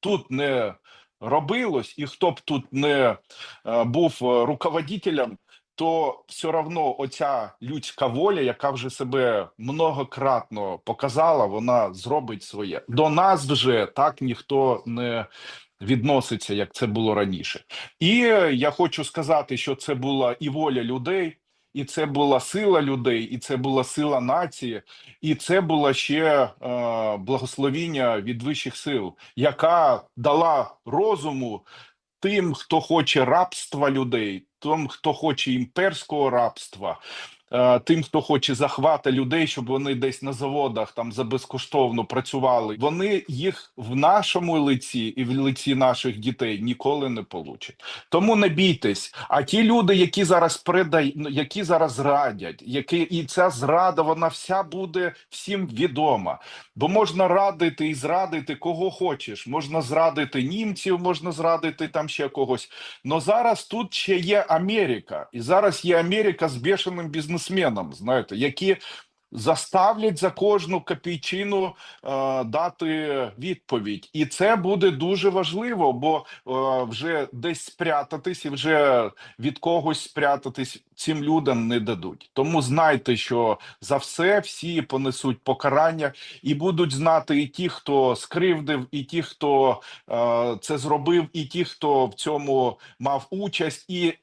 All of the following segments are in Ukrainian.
тут не робилось, і хто б тут не е, був е, руководителем, то все одно оця людська воля, яка вже себе многократно показала, вона зробить своє. До нас вже так ніхто не відноситься, як це було раніше. І я хочу сказати, що це була і воля людей. І це була сила людей, і це була сила нації, і це було ще е, благословіння від вищих сил, яка дала розуму тим, хто хоче рабства людей, тим, хто хоче імперського рабства, тим, хто хоче захвата людей, щоб вони десь на заводах там за безкоштовно працювали. Вони їх в нашому лиці і в лиці наших дітей ніколи не получать. Тому не бійтесь. А ті люди, які зараз предай, ну, які зараз зрадять, які і ця зрада, вона вся буде всім відома. Бо можна радити і зрадити кого хочеш. Можна зрадити німців, можна зрадити там ще когось. Но зараз тут ще є Америка, і зараз є Америка з бешеним бізнесменом, знаєте, які заставлять за кожну копійчину е, дати відповідь, і це буде дуже важливо, бо е, вже десь спрятатись і вже від когось спрятатись цим людям не дадуть. Тому знайте, що за все всі понесуть покарання, і будуть знати і ті, хто скривдив, і ті, хто е, це зробив, і ті, хто в цьому мав участь, і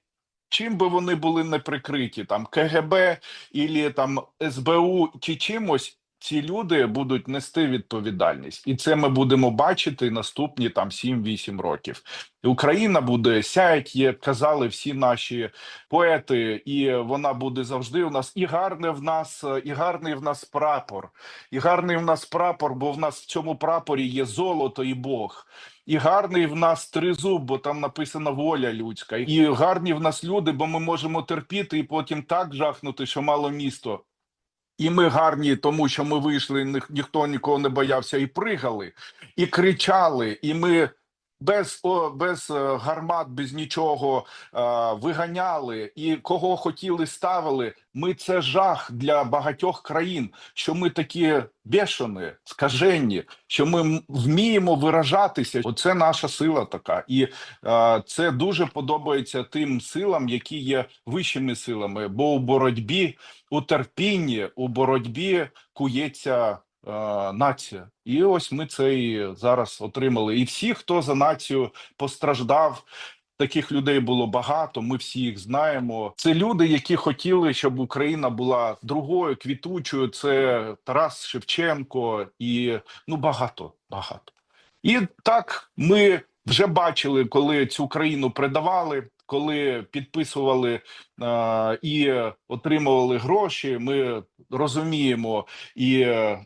чим би вони були не прикриті, там КГБ і там СБУ чи чимось. Ці люди будуть нести відповідальність, і це ми будемо бачити наступні там 7-8 років. Україна буде сяять, як казали всі наші поети, і вона буде завжди у нас і гарне в нас, і гарний в нас прапор, і гарний в нас прапор, бо в нас в цьому прапорі є золото і Бог. І гарний в нас тризуб, бо там написана воля людська. І гарні в нас люди, бо ми можемо терпіти і потім так жахнути, що мало місто. І ми гарні, тому що ми вийшли, ніх- ніхто нікого не боявся, і пригали, і кричали, і ми без, без е, гармат, без нічого е, виганяли, і кого хотіли ставили. Ми це жах для багатьох країн, що ми такі бешені, скажені, що ми вміємо виражатися. Оце наша сила така, і е, це дуже подобається тим силам, які є вищими силами, бо у боротьбі у терпінні, у боротьбі кується нація. І ось ми це і зараз отримали. І всі, хто за націю постраждав. Таких людей було багато. Ми всі їх знаємо. Це люди, які хотіли, щоб Україна була другою квітучою. Це Тарас Шевченко і ну багато, багато. І так ми вже бачили, коли цю країну предавали, коли підписували е, і отримували гроші. Ми розуміємо, і е,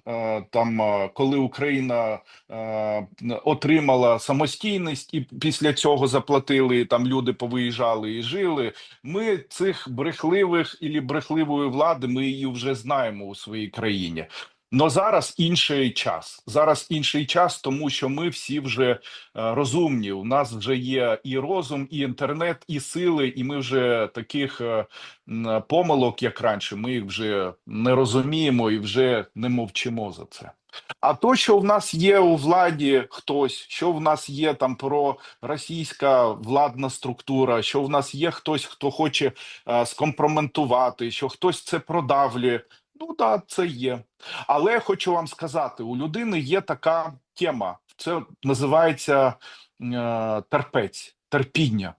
там, коли Україна е, отримала самостійність, і після цього заплатили, і там люди повиїжджали і жили. Ми цих брехливих і брехливої влади, ми її вже знаємо у своїй країні. Но зараз інший час. Зараз інший час, тому що ми всі вже е, розумні. У нас вже є і розум, і інтернет, і сили, і ми вже таких е, помилок, як раніше, ми їх вже не розуміємо і вже не мовчимо за це. А то, що в нас є у владі хтось, що в нас є там про російська владна структура, що в нас є хтось, хто хоче е, скомпроментувати, що хтось це продавлює. Ну так, це є. Але хочу вам сказати: у людини є така тема, це називається е, терпець, терпіння.